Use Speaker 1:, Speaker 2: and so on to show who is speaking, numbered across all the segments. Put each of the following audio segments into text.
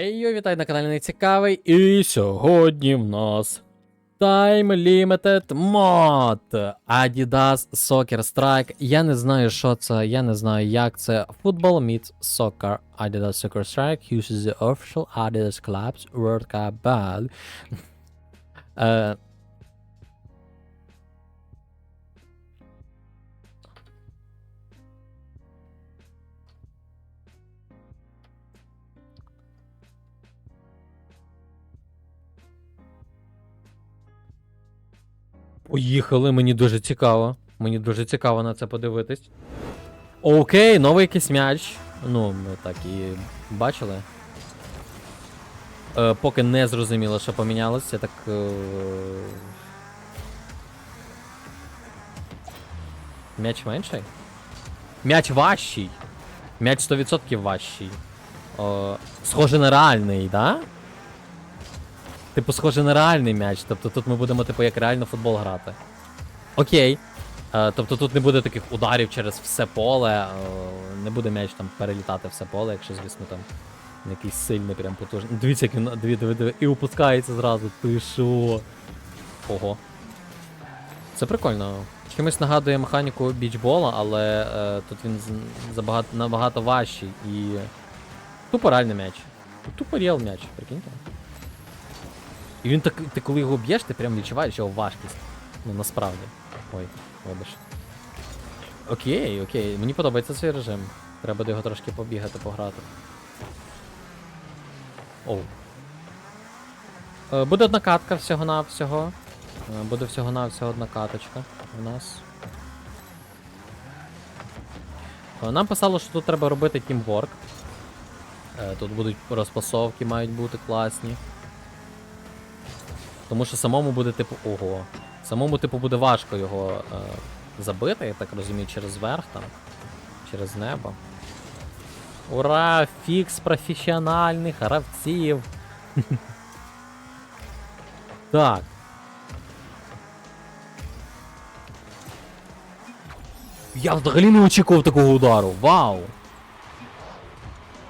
Speaker 1: Ей, вітаю на каналі Нецікавий. І сьогодні в нас Time Limited Mod Adidas Soccer Strike. Я не знаю, що це, я не знаю, як це. Football meets Soccer Adidas Soccer Strike uses the official Adidas Club's World Cup bag. Поїхали, мені дуже цікаво. Мені дуже цікаво на це подивитись. Окей, новий якийсь м'яч. Ну, ми так і бачили. Е, поки не зрозуміло, що помінялося, так. Е... М'яч менший? М'яч важчий. М'яч 100% важчий. О, схоже на реальний, да? Типу, схоже на реальний м'яч. Тобто тут ми будемо, типу, як реально футбол грати. Окей. Е, тобто тут не буде таких ударів через все поле. е, не буде м'яч там перелітати все поле, якщо, звісно, там якийсь сильний, прям потужний. Дивіться, як він. Диви, диви, диви. І опускається зразу. Ти шо? Ого. Це прикольно. Чимось нагадує механіку бічбола, але е, тут він забагато, набагато важчий і. Тупо реальний м'яч. Тупо реал м'яч, прикиньте. І він так, ти коли його б'єш, ти прям відчуваєш його важкість. Ну насправді. Ой, вибач. Окей, окей, мені подобається цей режим. Треба буде його трошки побігати, пограти. Оу. Е, Буде одна катка всього-навсього. Е, Буде всього-навсього одна каточка у нас. Е, Нам писало, що тут треба робити тімворк. Е, Тут будуть розпасовки, мають бути класні. Тому що самому буде, типу, ого. Самому, типу, буде важко його е, забити, я так розумію, через верх там. Через небо. Ура! Фікс професіональних гравців. Так. Я взагалі не очікував такого удару. Вау!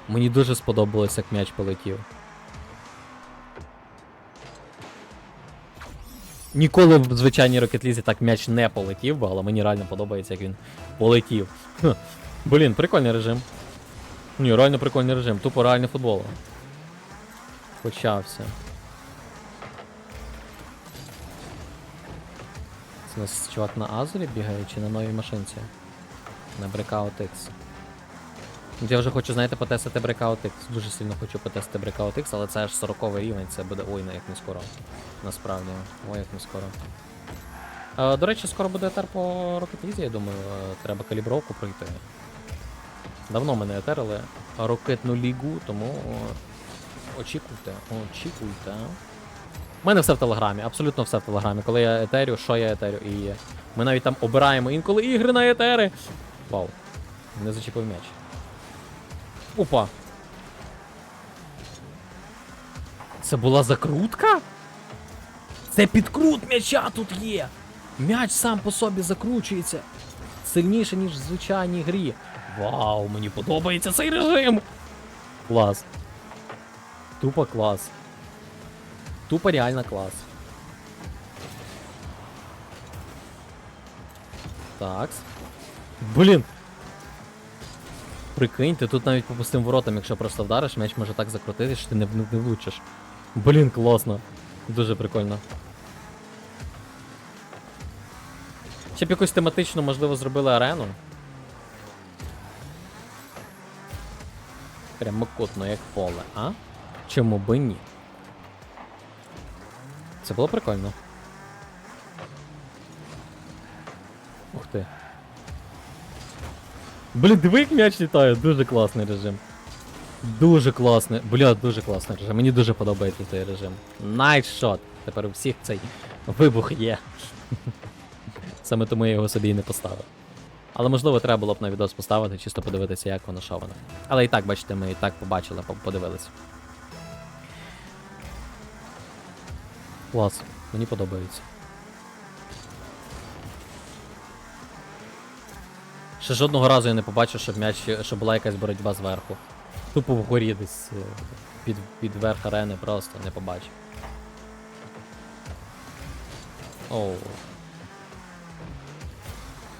Speaker 1: Мені дуже сподобалось, як м'яч полетів. Ніколи в звичайній League так м'яч не полетів би, але мені реально подобається, як він полетів. Блін, прикольний режим. Ні, реально прикольний режим. Тупо реальний футбол. Почався. Це у нас чувак на Азурі бігає чи на новій машинці? На Breakout X. Я вже хочу, знаєте, потестити Breakout X. Дуже сильно хочу потестити Breakout X, але це аж 40 рівень, це буде ой, як не скоро. Насправді, ой, як не скоро. Е, до речі, скоро буде етер по Rocket League, я думаю, е, треба калібровку пройти. Давно мене етерили ракетну лігу, тому е, очікуйте, очікуйте. У мене все в телеграмі, абсолютно все в телеграмі. Коли я етерю, що я етерю, і ми навіть там обираємо інколи ігри на етери. Вау. Не зачепив м'яч. Опа. Це була закрутка? Це підкрут м'яча тут є. М'яч сам по собі закручується. Сильніше, ніж в звичайній грі. Вау, мені подобається цей режим. Клас. Тупо клас. Тупо реально клас. Такс. Блін. Прикинь, ти тут навіть по пустим воротам, якщо просто вдариш, м'яч може так закрутити, що ти не, не, влучиш. Блін, класно. Дуже прикольно. Ще б якусь тематичну, можливо, зробили арену. Прямокутно, як поле, а? Чому би ні? Це було прикольно. Ух ти. Блін, диви, як м'яч літає, дуже класний режим. Дуже класний. Бля, дуже класний режим. Мені дуже подобається цей режим. Найтшот. Тепер у всіх цей вибух є. Саме тому я його собі і не поставив. Але можливо треба було б на відос поставити, чисто подивитися, як воно що воно. Але і так, бачите, ми і так побачили, по- подивились. Клас, мені подобається. Ще жодного разу я не побачив, щоб м'яч, щоб була якась боротьба зверху. Тупо вгорі десь. е, під, під верх арени просто не побачив. Оу.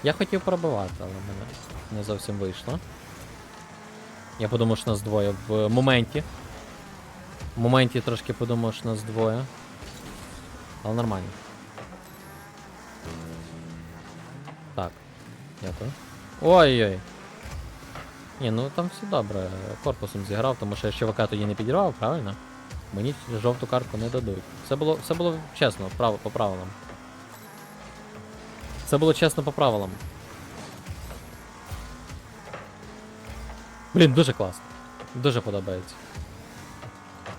Speaker 1: Я хотів пробивати, але мене не зовсім вийшло. Я подумав, що нас двоє в моменті. В моменті трошки подумав, що нас двоє. Але нормально. Так. Дякую. Ой-ой. Ні, ну там все добре. Корпусом зіграв, тому що я чувака тоді не підірвав, правильно? Мені жовту картку не дадуть. Все було, все було чесно, прав, по правилам. Це було чесно по правилам. Блін, дуже класно. Дуже подобається.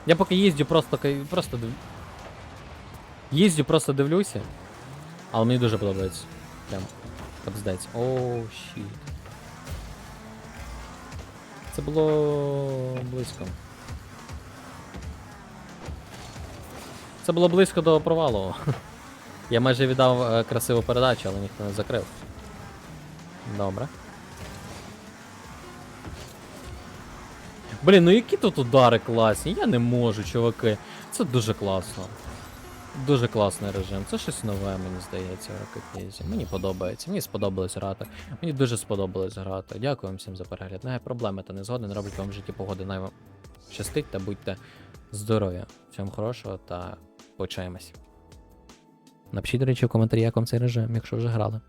Speaker 1: Я поки їздю, просто просто див... Їздю, просто дивлюся. Але мені дуже подобається. Прям. Капздець. Оу, щіт. Це було близько. Це було близько до провалу. Я майже віддав е, красиву передачу, але ніхто не закрив. Добре. Блін, ну які тут удари класні, я не можу, чуваки. Це дуже класно. Дуже класний режим. Це щось нове, мені здається, в Rocket Мені подобається. Мені сподобалось грати. Мені дуже сподобалось грати. Дякую вам всім за перегляд. Не проблеми та не згоден. Роблять вам в житті погоди. Най вам щастить та будьте здорові. Всім хорошого та почаємось. Напишіть, до речі, в коментарі, як вам цей режим, якщо вже грали.